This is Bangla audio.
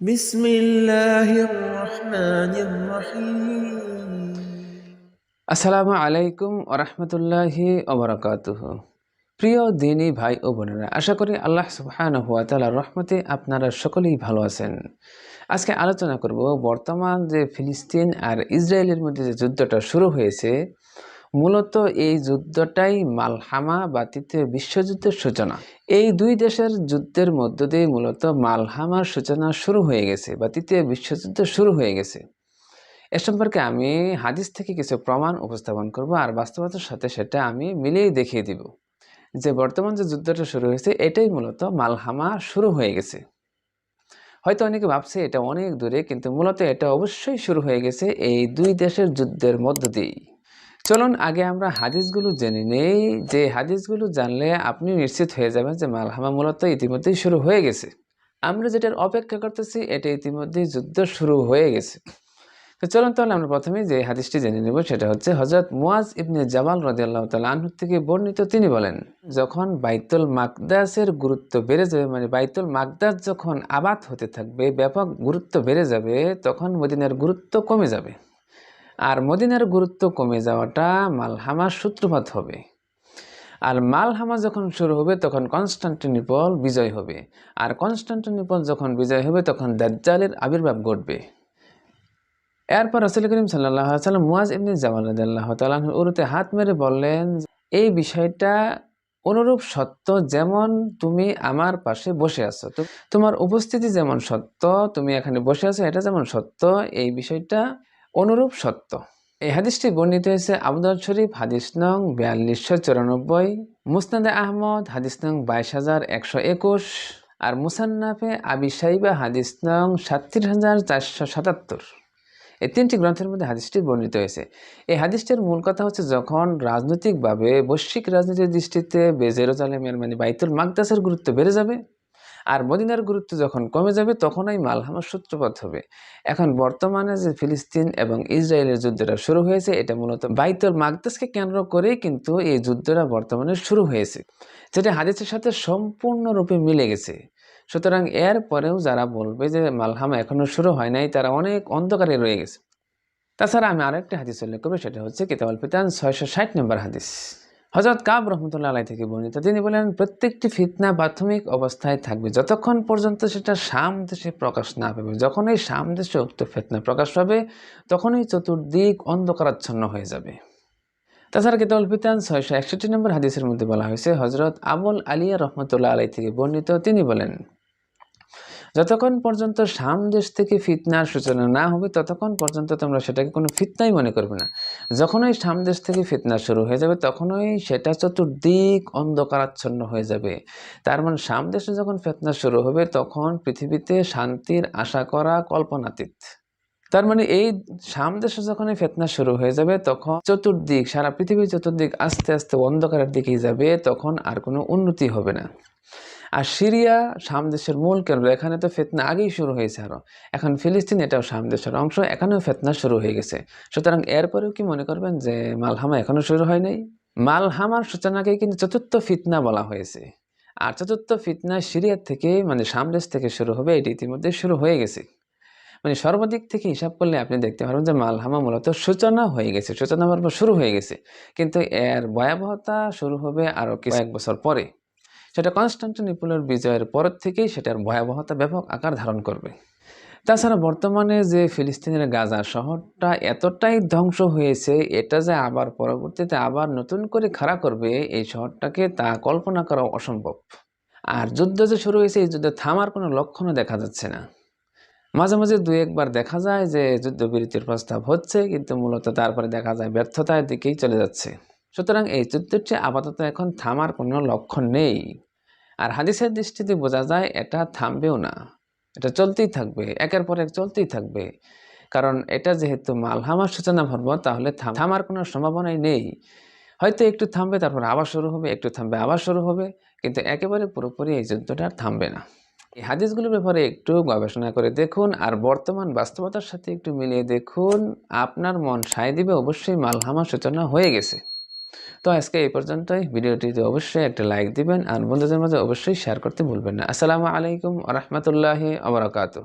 بسم الله الرحمن الرحيم আসসালামু আলাইকুম ওরহমতুল্লাহি ওবরাকাতুহ প্রিয় দিনী ভাই ও বোনেরা আশা করি আল্লাহ সুবহানাহু ওয়া তাআলার রহমতে আপনারা সকলেই ভালো আছেন আজকে আলোচনা করব বর্তমান যে ফিলিস্তিন আর ইসরায়েলের মধ্যে যে যুদ্ধটা শুরু হয়েছে মূলত এই যুদ্ধটাই মালহামা বা তৃতীয় বিশ্বযুদ্ধের সূচনা। এই দুই দেশের যুদ্ধের মধ্য দিয়ে মূলত মালহামার সূচনা শুরু হয়ে গেছে বা তৃতীয় বিশ্বযুদ্ধ শুরু হয়ে গেছে। এ সম্পর্কে আমি হাদিস থেকে কিছু প্রমাণ উপস্থাপন করব আর বাস্তবতার সাথে সেটা আমি মিলিয়ে দেখিয়ে দিব। যে বর্তমান যে যুদ্ধটা শুরু হয়েছে, এটাই মূলত মালহামা শুরু হয়ে গেছে। হয়তো অনেকে ভাবছে এটা অনেক দূরে, কিন্তু মূলত এটা অবশ্যই শুরু হয়ে গেছে এই দুই দেশের যুদ্ধের মধ্য দিয়েই। চলুন আগে আমরা হাদিসগুলো জেনে নেই। যে হাদিসগুলো জানলে আপনি নিশ্চিত হয়ে যাবেন যে মালহামা মূলত ইতিমধ্যেই শুরু হয়ে গেছে। আমরা যেটার অপেক্ষা করতেছি, এটা ইতিমধ্যেই যুদ্ধ শুরু হয়ে গেছে। তো চলুন তাহলে আমরা প্রথমেই যে হাদিসটি জেনে নেব, সেটা হচ্ছে হজরত মুয়াজ ইবনে জামাল রাদিয়াল্লাহু আনহু থেকে বর্ণিত। তিনি বলেন, যখন বাইতুল মাকদাসের গুরুত্ব বেড়ে যাবে মানে বাইতুল মাকদাস যখন আবাদ হতে থাকবে, ব্যাপক গুরুত্ব বেড়ে যাবে, তখন মদিনার গুরুত্ব কমে যাবে। আর মদিনার গুরুত্ব কমে যাওয়াটা মালহামার সূত্রপাত হবে। আর মালহামা যখন শুরু হবে, তখন কনস্টান্টিনিপল বিজয় হবে। আর কনস্টান্টিনিপল যখন বিজয় হবে, তখন দাজ্জালের আবির্ভাব ঘটবে। এরপর রসুল করিম সাল্লাহ সাল্লাম মুয়াজ ইবনে জামাল রাদিয়াল্লাহু তাআলা উরুতে হাত মেরে বললেন, এই বিষয়টা অনুরূপ সত্য যেমন তুমি আমার পাশে বসে আছো। তোমার উপস্থিতি যেমন সত্য, তুমি এখানে বসে আছো, এটা যেমন সত্য, এই বিষয়টা অনুরূপ সত্য। এই হাদিসটি বর্ণিত হয়েছে আবুদাউদ শরীফ, হাদিস নং বিয়াল্লিশশো চুরানব্বই, মুসনাদে আহমদ, হাদিস নং বাইশ হাজার একশো একুশ আর মুসান্নাফে আবি সাইবা, হাদিস নং সাতত্রিশ হাজার চারশো সাতাত্তর। এই তিনটি গ্রন্থের মধ্যে হাদিসটি বর্ণিত হয়েছে। এই হাদিসটির মূল কথা হচ্ছে যখন রাজনৈতিকভাবে বৈশ্বিক রাজনীতির দৃষ্টিতে বেজেরোজালেমের মানে বাইতুল মাকদাসের গুরুত্ব বেড়ে যাবে আর মদিনার গুরুত্ব যখন কমে যাবে, তখনই মালহামার সূত্রপাত হবে। এখন বর্তমানে যে ফিলিস্তিন এবং ইসরায়েলের যুদ্ধটা শুরু হয়েছে, এটা মূলত বাইতুল মাকদাসকে কেন্দ্র করেই কিন্তু এই যুদ্ধটা বর্তমানে শুরু হয়েছে, যেটা হাদিসের সাথে সম্পূর্ণরূপে মিলে গেছে। সুতরাং এর পরেও যারা বলবে যে মালহামা এখনও শুরু হয় নাই, তারা অনেক অন্ধকারে রয়ে গেছে। তাছাড়া আমি আরেকটা হাদিস উল্লেখ করব, সেটা হচ্ছে কিতাবল পিতান ছয়শো ষাট নম্বর হাদিস। হজরত কাব রহমতুল্লাহ আলাই থেকে বর্ণিত। তিনি বলেন, প্রত্যেকটি ফিতনা প্রাথমিক অবস্থায় থাকবে। যতক্ষণ পর্যন্ত সেটা সাম দেশে প্রকাশ না পাবে, যখনই সাম দেশে উক্ত ফিতনা প্রকাশ পাবে, তখনই চতুর্দিক অন্ধকারাচ্ছন্ন হয়ে যাবে। তাছাড়া কিতাবুল ফিতান ছয়শো একষট্টি নম্বর হাদিসের মধ্যে বলা হয়েছে হজরত আবুল আলিয়া রহমতুল্লাহ আলাই থেকে বর্ণিত, তিনি বলেন, যতক্ষণ পর্যন্ত সাম দেশ থেকে ফিতনার সূচনা না হবে, ততক্ষণ পর্যন্ত তোমরা সেটাকে কোনো ফিতনাই মনে করবে না। যখনই সাম দেশ থেকে ফিতনা শুরু হয়ে যাবে, তখনই সেটা চতুর্দিক অন্ধকারাচ্ছন্ন হয়ে যাবে। তার মানে সামদেশে যখন ফিতনা শুরু হবে, তখন পৃথিবীতে শান্তির আশা করা কল্পনাতীত। তার মানে এই সামদেশে যখন এই ফেতনা শুরু হয়ে যাবে, তখন চতুর্দিক, সারা পৃথিবীর চতুর্দিক আস্তে আস্তে অন্ধকারের দিকেই যাবে, তখন আর কোনো উন্নতি হবে না। আর সিরিয়া সামদেশের মূল কেন্দ্র। এখানে তো ফেতনা আগেই শুরু হয়েছে আরও এখন ফিলিস্তিন এটাও সামদেশের অংশ, এখানেও ফেতনা শুরু হয়ে গেছে। সুতরাং এরপরেও কি মনে করবেন যে মালহামা এখনও শুরু হয় নাই? মালহামার সূচনাকে কিন্তু চতুর্থ ফিতনা বলা হয়েছে। আর চতুর্থ ফিতনা সিরিয়ার থেকে মানে সামদেশ থেকে শুরু হবে, এটি ইতিমধ্যে শুরু হয়ে গেছে। মানে সর্বাধিক থেকে হিসাব করলে আপনি দেখতে পারবেন যে মালহামা মূলত সূচনা হয়ে গেছে, সূচনা পর্ব শুরু হয়ে গেছে। কিন্তু এর ভয়াবহতা শুরু হবে আরও কয়েক বছর পরে। সেটা কনস্টান্টিনিপলের বিজয়ের পরের থেকেই সেটার ভয়াবহতা ব্যাপক আকার ধারণ করবে। তাছাড়া বর্তমানে যে ফিলিস্তিনের গাজা শহরটা এতটাই ধ্বংস হয়েছে, এটা যে আবার পরবর্তীতে আবার নতুন করে খাড়া করবে, এই শহরটাকে তা কল্পনা করা অসম্ভব। আর যুদ্ধ যে শুরু হয়েছে, এই যুদ্ধে থামার কোনো লক্ষণও দেখা যাচ্ছে না। মাঝে মাঝে দু একবার দেখা যায় যে যুদ্ধবিরতির প্রস্তাব হচ্ছে, কিন্তু মূলত তারপরে দেখা যায় ব্যর্থতার দিকেই চলে যাচ্ছে। সুতরাং এই যুদ্ধটি আপাতত এখন থামার কোনো লক্ষণ নেই। আর হাদিসের দৃষ্টিতে বোঝা যায়, এটা থামবেও না। এটা চলতেই থাকবে, একের পর এক চলতেই থাকবে। কারণ এটা যেহেতু মালহামার সূচনা ভরব তাহলে থামার কোনো সম্ভাবনাই নেই। হয়তো একটু থামবে, তারপর আবার শুরু হবে, একটু থামবে, আবার শুরু হবে, কিন্তু একেবারে পুরোপুরি এই যুদ্ধটা থামবে না। এই হাদিসগুলোর ব্যাপারে একটু গবেষণা করে দেখুন, আর বর্তমান বাস্তবতার সাথে একটু মিলিয়ে দেখুন, আপনার মন সায় দিবে অবশ্যই মালহামার সূচনা হয়ে গেছে। তো আজকে এই পর্যন্তই। ভিডিওটিতে অবশ্যই একটা লাইক দিবেন আর বন্ধুদের মাঝে অবশ্যই শেয়ার করতে ভুলবেন না। আসসালামু আলাইকুম রহমতুল্লাহ আবরাকাতু